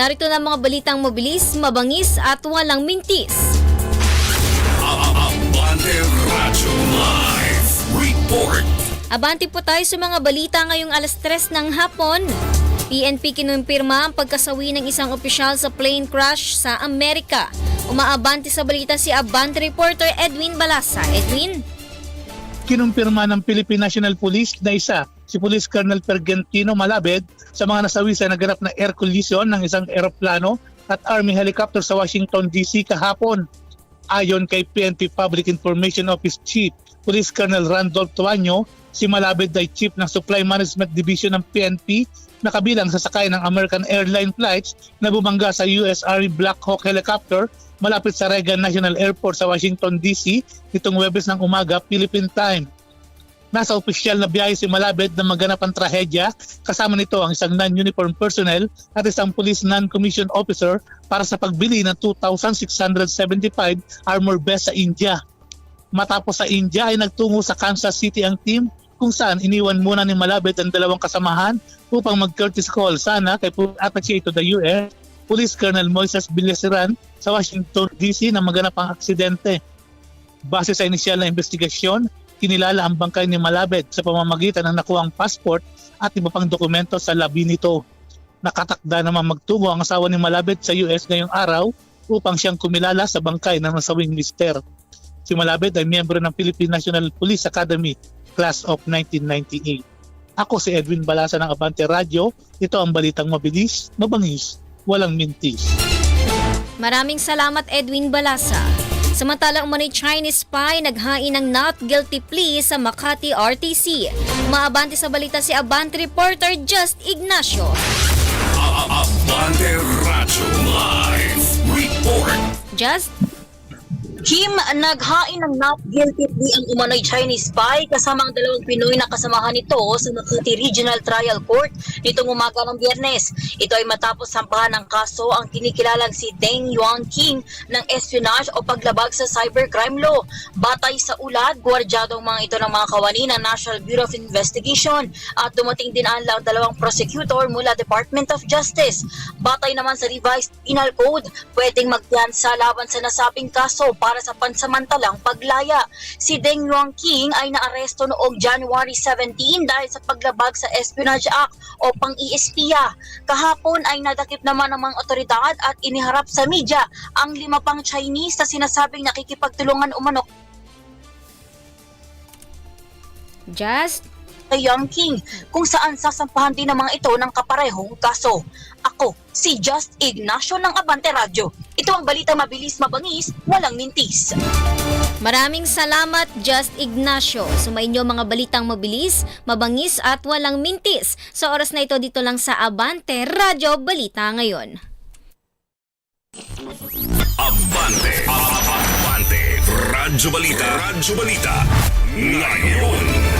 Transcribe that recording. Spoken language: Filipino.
Narito na mga balitang mabilis, mabangis at walang mintis. Abanti po tayo sa mga balita ngayong alas 3 ng hapon. PNP kinumpirma ang pagkasawi ng isang opisyal sa plane crash sa Amerika. Umaabanti sa balita si Abante reporter Edwin Balasa. Edwin? kinumpirma ng Philippine National Police na isa, si Police Colonel Pergentino Malabed sa mga nasawi sa naganap na air collision ng isang eroplano at Army helicopter sa Washington DC kahapon. Ayon kay PNP Public Information Office Chief Police Colonel Randolph Tuanyo, si Malabed ay Chief ng Supply Management Division ng PNP na kabilang sa sakay ng American Airline flights na bumangga sa US Army Black Hawk helicopter malapit sa Reagan National Airport sa Washington DC nitong Webes ng umaga Philippine time. Nasa opisyal na biyahe si Malabed na maganap ang trahedya. Kasama nito ang isang non-uniform personnel at isang police non-commissioned officer para sa pagbili ng 2,675 armor vest sa India. Matapos sa India ay nagtungo sa Kansas City ang team kung saan iniwan muna ni Malabed ang dalawang kasamahan upang mag-courtesy call sana kay Attaché to the US Police Colonel Moises Villasiran sa Washington DC na maganap ang aksidente. Base sa inisyal na investigasyon, kinilala ang bangkay ni Malabed sa pamamagitan ng nakuhang passport at iba pang dokumento sa labi nito. Nakatakda naman magtungo ang asawa ni Malabed sa US ngayong araw upang siyang kumilala sa bangkay ng nasawing mister. Si Malabed ay miyembro ng Philippine National Police Academy Class of 1998. Ako si Edwin Balasa ng Abante Radio. Ito ang balitang mabilis, mabangis, walang mintis. Maraming salamat Edwin Balasa. Samantalang umano'y Chinese spy naghain ng not guilty plea sa Makati RTC. Maabante sa balita si Abante reporter Just Ignacio. Abante Radyo Live Report. Just Kim, naghain ng not guilty plea ang umano'y Chinese spy kasama ang dalawang Pinoy na kasamahan nito sa Makati Regional Trial Court nitong umaga ng biyernes. Ito ay matapos sampahan ng kaso ang kinikilalang si Deng Yuan King ng espionage o paglabag sa cybercrime law. Batay sa ulat, gwardyado ang mga ito ng mga kawani ng National Bureau of Investigation at dumating din ang dalawang prosecutor mula Department of Justice. Batay naman sa revised penal code, pwedeng magpiyansa laban sa nasabing kaso para sa pansamantalang paglaya. Si Deng Yuan King ay naaresto noong January 17 dahil sa paglabag sa Espionage Act o pang-iispiya. Kahapon ay nadakip naman ng mga otoridad at iniharap sa media ang lima pang Chinese na sinasabing nakikipagtulungan umano Just Young King kung saan sasampahan din ng mga ito ng kaparehong kaso. Ako, si Just Ignacio ng Abante Radio. Ito ang balita mabilis, mabangis, walang mintis. Maraming salamat Just Ignacio. Sumainyo mga balitang mabilis, mabangis at walang mintis. Sa oras na ito dito lang sa Abante Radyo Balita ngayon. Abante. Abante. Radyo Balita. Radyo Balita. Ngayon.